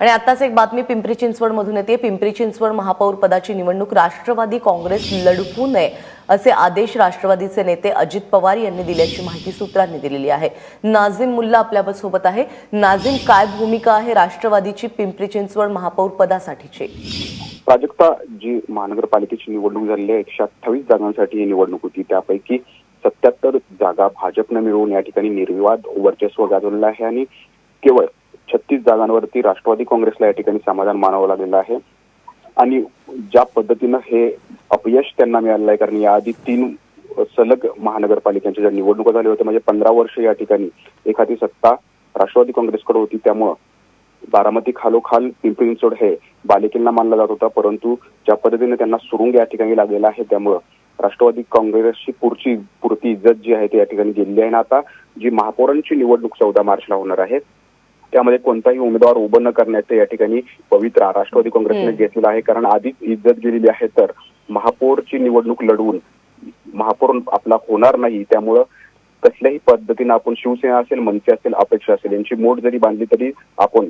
आणि आताच एक बातमी पिंपरी चिंचवड मधून येते. पिंपरी चिंचवड महापौर पदाची निवडणूक राष्ट्रवादी काँग्रेस लढवू नये असे आदेश राष्ट्रवादीचे नेते अजित पवार यांनी दिल्याची माहिती सूत्रांनी दिलेली आहे. नाझिम मुल्ला आपल्यासोबत आहे. नाझिम काय भूमिका आहे राष्ट्रवादीची पिंपरी चिंचवड महापौर पदासाठीची? प्राजक्ता जी महानगरपालिकेची निवडणूक झालेली आहे एकशे अठ्ठावीस जागांसाठी ही निवडणूक होती. त्यापैकी सत्याहत्तर जागा भाजपनं मिळवून या ठिकाणी निर्विवाद वर्चस्व गाजवलेलं आहे आणि केवळ बत्तीस जागांवरती राष्ट्रवादी काँग्रेसला या ठिकाणी समाधान मानावं लागलेलं आहे. आणि ज्या पद्धतीनं हे अपयश त्यांना मिळालेलं आहे कारण याआधी तीन सलग महानगरपालिकांच्या ज्या निवडणुका झाल्या होत्या म्हणजे पंधरा वर्ष या ठिकाणी एखादी सत्ता राष्ट्रवादी काँग्रेसकडे होती त्यामुळं बारामती खालोखाल पिंपरी चिंचवड हे बालेकिल्ला मानला जात होता परंतु ज्या पद्धतीने त्यांना सुरुंग या ठिकाणी लागलेला आहे त्यामुळं राष्ट्रवादी काँग्रेसची पुढची पुरती इज्जत जी आहे ती या ठिकाणी गेलेली आहे. आणि आता जी महापौरांची निवडणूक चौदा मार्चला होणार आहे त्यामध्ये कोणताही उमेदवार उभं न करण्याचं या ठिकाणी पवित्रा राष्ट्रवादी काँग्रेसने. घेतलेला आहे कारण आधीच इज्जत गेलेली आहे तर महापौरची निवडणूक लढवून महापौर आपला होणार नाही त्यामुळं कसल्याही पद्धतीनं आपण शिवसेना असेल मनसे असेल अपेक्षा असेल यांची मोड जरी बांधली तरी आपण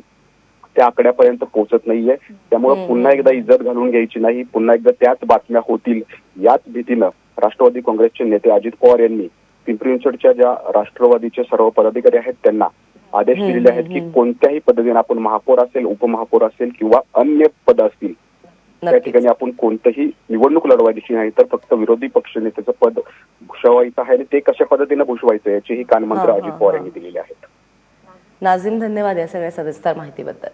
त्या आकड्यापर्यंत पोहोचत नाहीये त्यामुळे. पुन्हा एकदा इज्जत घालून घ्यायची नाही पुन्हा एकदा त्याच बातम्या होतील याच भीतीनं राष्ट्रवादी काँग्रेसचे नेते अजित पवार यांनी पिंपरी चिंचवडच्या ज्या राष्ट्रवादीचे सर्व पदाधिकारी आहेत त्यांना आदेश दिलेले आहेत की. कोणत्याही पद्धतीने आपण महापौर असेल उपमहापौर असेल किंवा अन्य पद असतील त्या ठिकाणी आपण कोणतंही निवडणूक लढवायची नाही तर फक्त विरोधी पक्ष नेत्याचं पद भूषवायचं आहे आणि ते कशा पद्धतीनं भूषवायचं याचीही कानमंत्र अजित पवार. यांनी दिलेली आहेत नाझिम धन्यवाद या सगळ्या सविस्तर माहितीबद्दल